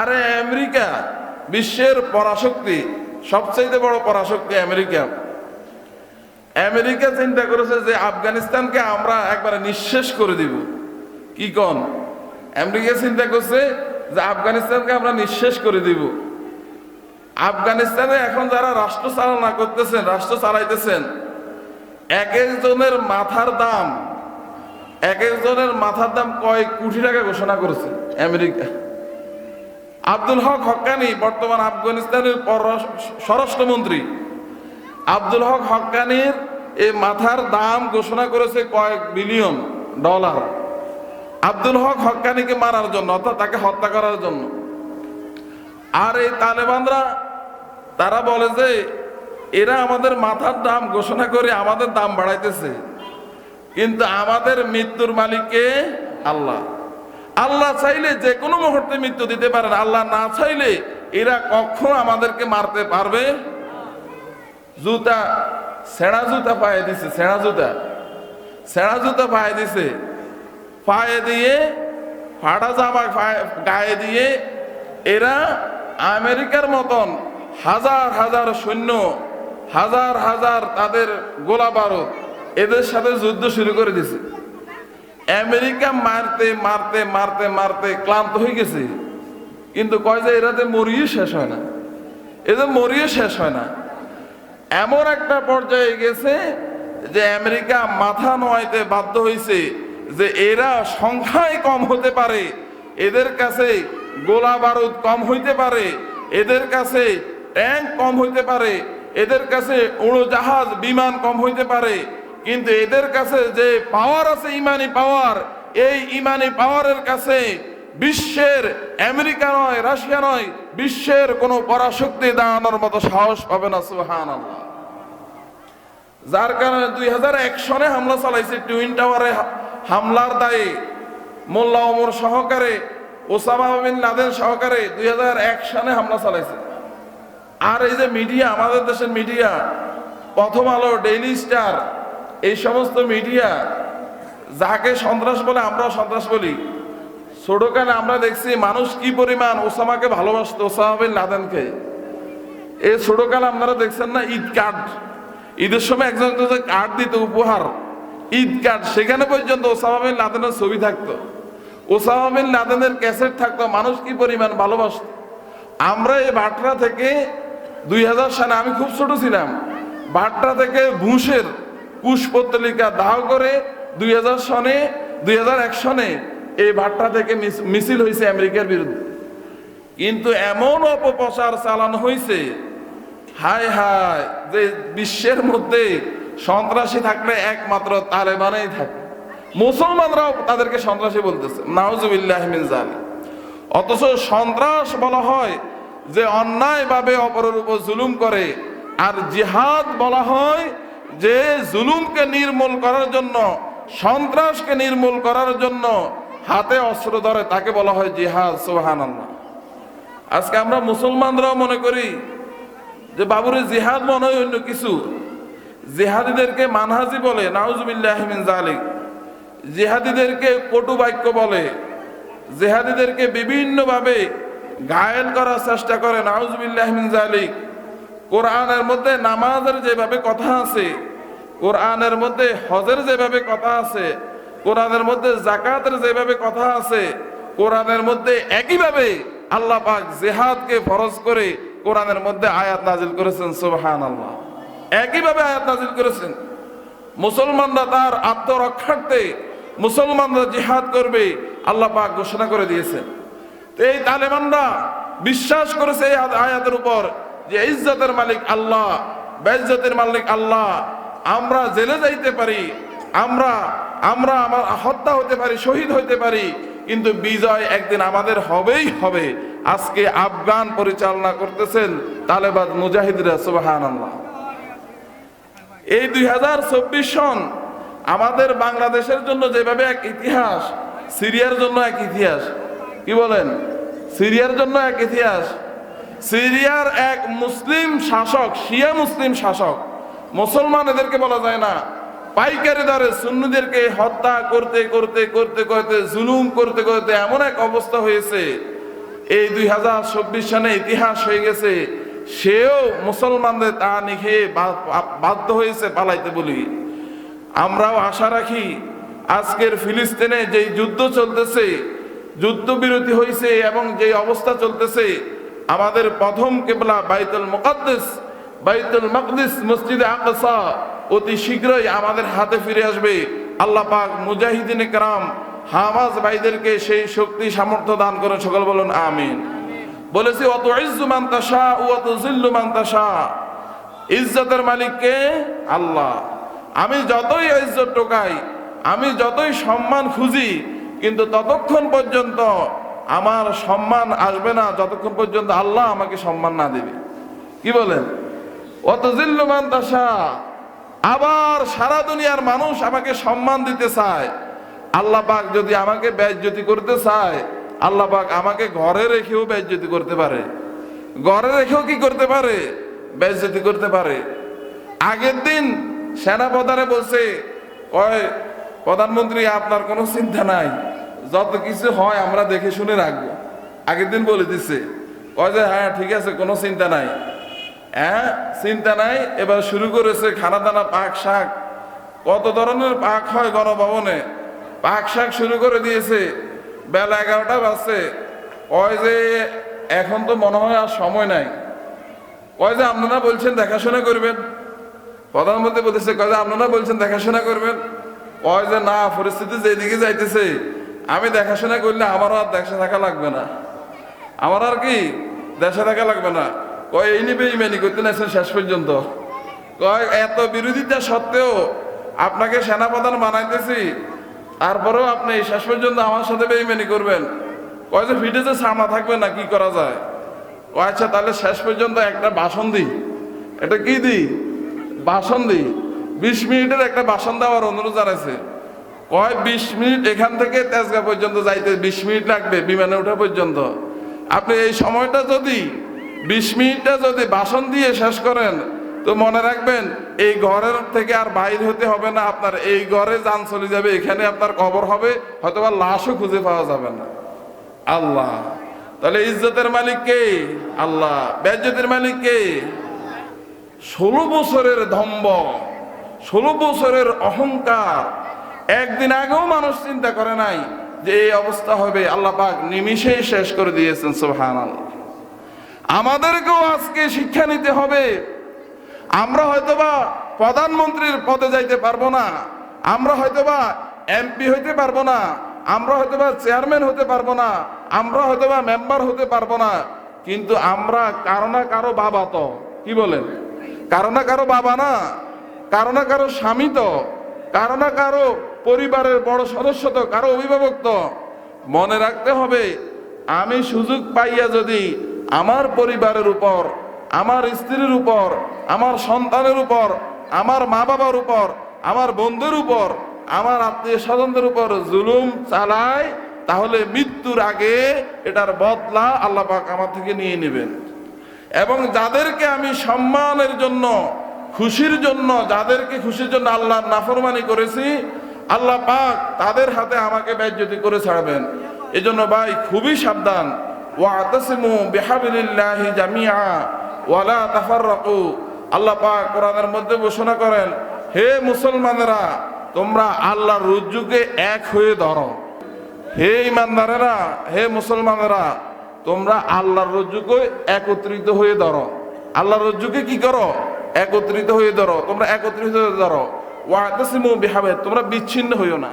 আরে আমেরিকা, বিশ্বের পরাশক্তি, সবচাইতে বড় পরাশক্তি আমেরিকা। আমেরিকা চিন্তা করেছে যে আফগানিস্তানকে আমরা একবারে নিঃশেষ করে দিব। কি কন? আমেরিকা চিন্তা করছে যে আফগানিস্তানকে আমরা নিঃশেষ করে দিব। আফগানিস্তানে এখন যারা রাষ্ট্র চালনা করতেছেন, রাষ্ট্র চালাইতেছেন এক একজনের মাথার দাম এক একজনের মাথার দাম কয়েক কোটি টাকা ঘোষণা করেছে আমেরিকা। আব্দুল হক হক্কানি বর্তমান আফগানিস্তানের স্বরাষ্ট্রমন্ত্রী। আব্দুল হক হক্কানির এই মাথার দাম ঘোষণা করেছে কয়েক বিলিয়ন ডলার। আব্দুল হক হক্কানিকে মারার জন্য, অর্থাৎ তাকে হত্যা করার জন্য। আর এই তালেবানরা, তারা বলে যে, এরা আমাদের মাথার দাম ঘোষণা করে আমাদের দাম বাড়াইতেছে। কিন্তু আমাদের মৃত্যুর মালিককে আল্লাহ। আল্লাহ চাইলে যে কোনো মুহূর্তে মৃত্যু দিতে পারেন। আল্লাহ না চাইলে এরা কখনো আমাদেরকে মারতে পারবে? জুতা সেরা জুতা পায়ে দিছে সেরা জুতা। সেরা জুতা পায়ে দিছে। পায়ে দিয়ে, ফাটা জামা গায়ে দিয়ে এরা আমেরিকার মতন হাজার হাজার সৈন্য, হাজার হাজার তাদের গোলা বারুদ এদের সাথে যুদ্ধ শুরু করে দিছে। আমেরিকা মারতে মারতে মারতে মারতে ক্লান্ত হয়ে গেছে। কিন্তু কয় যে এরাতে মরিয়ে শেষ হয় না। এদের মরিয়ে শেষ হয় না। এমন একটা পর্যায়ে গেছে যে আমেরিকা মাথা নোয়াইতে বাধ্য হয়েছে যে এরা সংখ্যায় কম হতে পারে, এদের কাছে গোলা বারুদ কম হইতে পারে, এদের কাছে ট্যাঙ্ক কম হইতে পারে, এদের কাছে উড়োজাহাজ, বিমান কম হইতে পারে কিন্তু এদের কাছে যে পাওয়ার আছে, ইমানি পাওয়ার এই ইমানি পাওয়ারের কাছে বিশ্বের আমেরিকা নয়, রাশিয়া নয়, বিশ্বের কোনো পরাশক্তি দাঁড়ানোর মতো সাহস পাবে না সুহান যার কারণে দুই হাজার এক সনে হামলা চালাইছে, টুইন টাওয়ারে হামলার দায়ে মোল্লা ওমর সহকারে, ওসামা বিন লাদেন সহকারে দুই হাজার এক সনে হামলা চালাইছে। আর এই যে মিডিয়া, আমাদের দেশের মিডিয়া, প্রথম আলো, ডেইলি স্টার এই সমস্ত মিডিয়া যাকে সন্ত্রাস বলে আমরাও সন্ত্রাস বলি। ছোটকালে আমরা দেখছি মানুষ কি পরিমাণ ওসামাকে ভালোবাসতো, ওসামা বিন লাদেনকে। এই ছোটকালে আপনারা দেখছেন না, ঈদ কার্ড। ঈদের সময় একজন কার্ড দিত, উপহার। ঈদ কার্ড, সেখানে পর্যন্ত ওসামা বিন লাদেনের ছবি থাকতো। ওসামা বিন লাদেনের ক্যাসেট থাকতো, মানুষ কি পরিমাণ ভালোবাসত। আমরা এই ভাটরা থেকে দুই হাজার সালে, আমি খুব ছোট ছিলাম, ভাটরা থেকে ঘুষের কুশপত্তলিকা দাহ করে দুই হাজার সনে, দুই হাজার এক সনে এই ভাটরা থেকে মিছিল হয়েছে আমেরিকার বিরুদ্ধে। কিন্তু এমন অপপ্রচার চালানো হয়েছে হায় হায়, যে বিশ্বের মধ্যে সন্ত্রাসী থাকলে একমাত্র তালেবানেই থাকে। মুসলমানরাও তাদেরকে সন্ত্রাসী বলতেছে, নাউজুবিল্লাহ মিন জালিক অথচ সন্ত্রাস বলা হয় যে অন্যায়ভাবে অপরের উপর জুলুম করে, আর জিহাদ বলা হয় যে জুলুমকে নির্মূল করার জন্য, সন্ত্রাসকে নির্মূল করার জন্য হাতে অস্ত্র ধরে, তাকে বলা হয় জিহাদ, সুবহানাল্লাহ। আজকে আমরা মুসলমানরাও মনে করি যে বাবুরে জিহাদ মনে হয় অন্য কিছু। জিহাদিদেরকে মানহাজি বলে নাউজুবিল্লাহমিন জালিক জিহাদিদেরকে কটু বাক্য বলে। জেহাদিদেরকে বিভিন্নভাবে ঘায়েল করার চেষ্টা করে নাউজুবিল্লাহমিন জালিক কোরআনের মধ্যে নামাজের যেভাবে কথা আছে, কোরআনের মধ্যে হজের যেভাবে কথা আছে, কোরআনের মধ্যে জাকাতের যেভাবে কথা আছে, কোরআনের মধ্যে একইভাবে আল্লাহ পাক জেহাদকে ফরজ করে কোরআনের মধ্যে আয়াত নাজিল করেছেন সুবহান আল্লাহ একইভাবে আয়াত নাজিল করেছেন। মুসলমানরা তার আত্মরক্ষার্থে মুসলমানরা জিহাদ করবে, আল্লাহ পাক ঘোষণা করে দিয়েছেন। এই তালেবানরা বিশ্বাস করেছে এই আয়াত- আয়াতের উপর। যে ইজ্জতের মালিক আল্লাহ বেজ্জতের মালিক আল্লাহ। আমরা জেলে যাইতে পারি, আমরা আমরা আমার হত্যা হতে পারি, শহীদ হতে পারি, কিন্তু বিজয় একদিন আমাদের হবেই হবে। আজকে আফগান পরিচালনা করতেছেন তালেবাদ মুজাহিদরা সুবাহান আল্লাহ এই দুই হাজার চব্বিশ সন আমাদের বাংলাদেশের জন্য যেভাবে এক ইতিহাস, সিরিয়ার জন্য এক ইতিহাস। কি বলেন? সিরিয়ার জন্য এক ইতিহাস। সিরিয়ার এক মুসলিম শাসক, শিয়া মুসলিম শাসক, মুসলমান এদেরকে বলা যায় না, পাইকারি দরে সুন্নিদেরকে হত্যা করতে করতে করতে করতে, জুলুম করতে করতে এমন এক অবস্থা হয়েছে। এই দুই হাজার চব্বিশ সনে ইতিহাস হয়ে গেছে, সেও মুসলমানদের তা নিখে বাধ্য হয়েছে পালাইতে বলি। আমরাও আশা রাখি, আজকের ফিলিস্তিনে যেই যুদ্ধ চলতেছে, যুদ্ধবিরতি হয়েছে এবং যে অবস্থা চলতেছে আমাদের প্রথম কেবলা বাইতুল মুকাদ্দিস, বাইতুল মকদিস মসজিদে আকসা। অতি শীঘ্রই আমাদের হাতে ফিরে আসবে। আল্লাহ পাক মুজাহিদিন কারাম, হামাজ ভাইদেরকে সেই শক্তি, সামর্থ্য দান করে সকল বলুন, আমিন। বলেছি অত ইজ্জু মান্তাসা ও অত জিল্লু মান্তাসা ইজ্জতের মালিককে আল্লাহ। আমি যতই ইজ্জত টোকাই আমি যতই সম্মান খুঁজি, কিন্তু ততক্ষণ পর্যন্ত আমার সম্মান আসবে না যতক্ষণ পর্যন্ত আল্লাহ আমাকে সম্মান না দেবে। কি বলেন? অত জিল্লুমান দাসা আবার সারা দুনিয়ার মানুষ আমাকে সম্মান দিতে চায়। আল্লাহ পাক যদি আমাকে ব্যজ্যতি করতে চায়, আল্লাহ পাক আমাকে ঘরে রেখেও ব্যজ্যতি করতে পারে। ঘরে রেখেও কি করতে পারে? ব্যজ্যতি করতে পারে। আগের দিন সেনাপ্রধানে বলছে, কয়, প্রধানমন্ত্রী, আপনার কোনো চিন্তা নাই। যত কিছু হয় আমরা দেখে শুনে রাখব। আগের দিন বলে দিচ্ছে কয় যে হ্যাঁ ঠিক আছে, কোনো চিন্তা নাই। হ্যাঁ চিন্তা নাই? এবার শুরু করেছে খানা দানা পাক শাক। কত ধরনের পাক হয় গণভবনে? পাক শাক শুরু করে দিয়েছে, বেলা এগারোটা বাজছে। কয় যে, এখন তো মনে হয় আর সময় নাই। কয় যে, আপনারা বলছেন দেখাশোনা করবেন? প্রধানমন্ত্রী বলতেছে, কয় যে, আপনারা বলছেন দেখাশোনা করবেন? কয় যে, না, পরিস্থিতি যেদিকে যাইতেছে আমি দেখাশোনা করলে আমারও আর দেশে থাকা লাগবে না। আমার আর কি দেশে থাকা লাগবে না। কয়, এই নিবে ইমানি করতে নাইছেন শেষ পর্যন্ত। কয়, এত বিরোধিতা সত্ত্বেও আপনাকে সেনাপ্রধান বানাইতেছি, তারপরেও আপনি শেষ পর্যন্ত আমার সাথে বেইমানি করবেন। কয় যে ভিডিওতে সামনা থাকবে না, কি করা যায়? ও আচ্ছা তাহলে শেষ পর্যন্ত একটা বাসন দিই। এটা কি দিই? বাসন দিই। বিশ মিনিটের একটা বাসন দেওয়ার অনুরোধ জানাইছে। কয় বিশ মিনিট এখান থেকে তেজগাঁ পর্যন্ত যাইতে, বিশ মিনিট লাগবে বিমানে ওঠা পর্যন্ত। আপনি এই সময়টা যদি, বিশ মিনিটটা যদি ভাষণ দিয়ে শেষ করেন, তো মনে রাখবেন, এই ঘরের থেকে আর বাইর হতে হবে না, আপনার এই ঘরে যান চলে যাবে, এখানে আপনার কবর হবে হয়তো বা লাশও খুঁজে পাওয়া যাবে না। আল্লাহ, তাহলে ইজ্জতের মালিক কে? আল্লাহ, বেজ্জতের মালিক কে? ষোলো বছরের ধম্ব ষোলো বছরের অহংকার একদিন আগেও মানুষ চিন্তা করে নাই যে এই অবস্থা হবে, আল্লাহ পাক নিমিষেই শেষ করে দিয়েছেন সোহান আমাদেরকেও আজকে শিক্ষা নিতে হবে। আমরা হয়তোবা প্রধানমন্ত্রীর পদে যাইতে পারব না, আমরা হয়তোবা এমপি হইতে পারব না, আমরা হয়তোবা চেয়ারম্যান হতে পারব না, আমরা হয়তোবা মেম্বার হতে পারব না, কিন্তু আমরা কারও না কারও বাবা তো, কি বলেন? কারও না কারও বাবা না, কারও না কারও স্বামী তো, কারও না কারও পরিবারের বড় সদস্য তো, কারও অভিভাবক তো। মনে রাখতে হবে, আমি সুযোগ পাইয়া যদি আমার পরিবারের উপর, আমার স্ত্রীর উপর, আমার সন্তানের উপর, আমার মা বাবার উপর, আমার বন্ধুর উপর, আমার আত্মীয় স্বজনদের উপর জুলুম চালায় তাহলে মৃত্যুর আগে এটার বদলা আল্লাহ পাক আমার থেকে নিয়ে নেবেন। এবং যাদেরকে আমি সম্মানের জন্য, খুশির জন্য, যাদেরকে খুশির জন্য আল্লাহ নাফরমানি করেছি আল্লাহ পাক তাদের হাতে আমাকে ব্যজ্যতি করে ছাড়বেন। এজন্য ভাই খুবই সাবধান। ওয়াতাসিমু বিহাবিলিল্লাহি জামিআ ওয়ালা তাফাররাকু। আল্লাহ পাক কোরআনের মধ্যে ঘোষণা করেন, হে মুসলমানেরা, তোমরা আল্লাহর রুজ্জুকে এক হয়ে ধরো। হে ইমানদারেরা, হে মুসলমানেরা, তোমরা আল্লাহর রজ্জুকে একত্রিত হয়ে ধরো। আল্লাহর রজ্জুকে কি করো? একত্রিত হয়ে ধরো। তোমরা একত্রিত হয়ে ধরো। ওয়াতাসিমু বিহাবে তোমরা বিচ্ছিন্ন হইও না।